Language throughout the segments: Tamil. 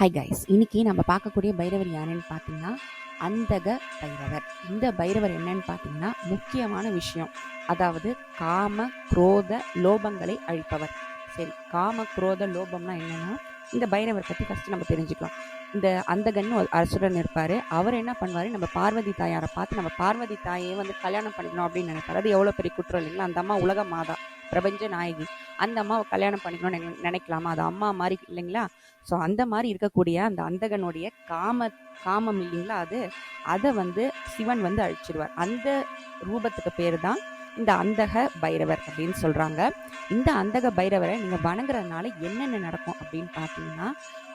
ஹாய் கைஸ் இன்னைக்கு நம்ம பார்க்கக்கூடிய பைரவர் யாருன்னு பார்த்தீங்கன்னா அந்தக பைரவர். இந்த பைரவர் என்னன்னு பார்த்தீங்கன்னா முக்கியமான விஷயம். அதாவது காம குரோத லோபங்களை அழிப்பவர். சரி காம குரோத லோபம்னா என்னன்னா இந்த பைரவர் பற்றி ஃபஸ்ட்டு நம்ம தெரிஞ்சுக்கலாம். இந்த அந்தகன்னு ஒரு அரசுடன் இருப்பார். அவர் என்ன பண்ணுவார்? நம்ம பார்வதி தாயாரை பார்த்து நம்ம பார்வதி தாயே வந்து கல்யாணம் பண்ணிக்கணும் அப்படின்னு நினைப்பார். அது எவ்வளோ பெரிய குற்றம் இல்லைங்களா? அந்த அம்மா உலக மாதா. பிரபஞ்ச நாயகி. அந்த அம்மாவை கல்யாணம் பண்ணிக்கணும்னு நினைக்கலாமா? அது அம்மா மாதிரி இல்லைங்களா? ஸோ அந்த மாதிரி இருக்கக்கூடிய அந்த அந்தகனுடைய காம காமம் இல்லைங்களா அது? அதை வந்து சிவன் வந்து அழிச்சிருவார். அந்த ரூபத்துக்கு பேர் தான் இந்த அந்தக பைரவர் அப்படின்னு சொல்கிறாங்க இந்த அந்தக பைரவரை நீங்கள் வணங்குறதுனால என்னென்ன நடக்கும் அப்படின்னு பார்த்தீங்கன்னா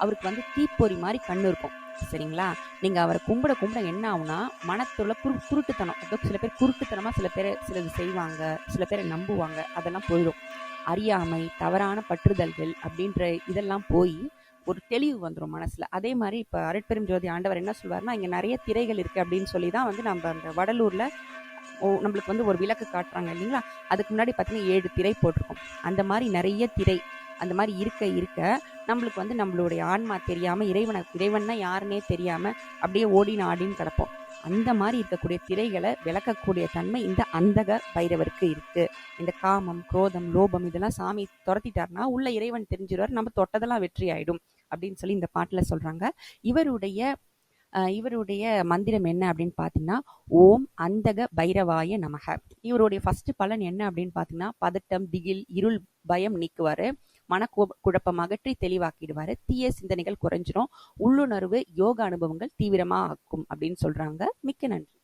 அவருக்கு வந்து தீப்பொறி மாதிரி கண்ணு இருக்கும். சரிங்களா? நீங்க அவரை கும்பிட கும்பிட என்ன ஆகும்னா மனத்துள்ள குரு குருட்டுத்தனம். அதோ சில பேர் குருட்டுத்தனமா சில பேர் சிலது செய்வாங்க சில பேரை நம்புவாங்க அதெல்லாம் போயிடும். அறியாமை தவறான பற்றுதல்கள் அப்படின்ற இதெல்லாம் போய் ஒரு தெளிவு வந்துடும் மனசில். அதே மாதிரி இப்போ அருட்பெரும் ஜோதி ஆண்டவர் என்ன சொல்வார்னா இங்கே நிறைய திரைகள் இருக்குது அப்படின்னு சொல்லி தான் வந்து நம்ம அந்த வடலூரில் ஓ- நம்மளுக்கு வந்து ஒரு விளக்கு காட்டுறாங்க இல்லைங்களா? அதுக்கு முன்னாடி பார்த்தீங்கன்னா ஏழு திரை போட்டிருக்கோம். அந்த மாதிரி நிறைய திரை அந்த மாதிரி இருக்க இருக்க நம்மளுக்கு வந்து நம்மளுடைய ஆன்மா தெரியாமல் இறைவனை இறைவன்னா யாருன்னே தெரியாமல் அப்படியே ஓடின ஆடின்னு கிடப்போம். அந்த மாதிரி இருக்கக்கூடிய திரைகளை விளக்கக்கூடிய தன்மை இந்த அந்தக பைரவருக்கு இருக்கு. இந்த காமம் குரோதம் லோபம் இதெல்லாம் சாமி துரத்திட்டாருன்னா உள்ள இறைவன் தெரிஞ்சிருவார் நம்ம தொட்டதெல்லாம் வெற்றி ஆயிடும் அப்படின்னு சொல்லி இந்த பாட்டுல சொல்றாங்க. இவருடைய இவருடைய மந்திரம் என்ன அப்படின்னு பார்த்தீங்கன்னா ஓம் அந்தக பைரவாய நமக. இவருடைய ஃபர்ஸ்ட் பலன் என்ன அப்படின்னு பார்த்தீங்கன்னா பதட்டம் திகில் இருள் பயம் நீக்குவாரு. மன குழப்பம் அகற்றி தெளிவாக்கிடுவாரு. தீய சிந்தனைகள் குறைஞ்சிரும். உள்ளுணர்வு யோக அனுபவங்கள் தீவிரமா ஆக்கும் அப்படின்னு சொல்றாங்க. மிக்க நன்றி.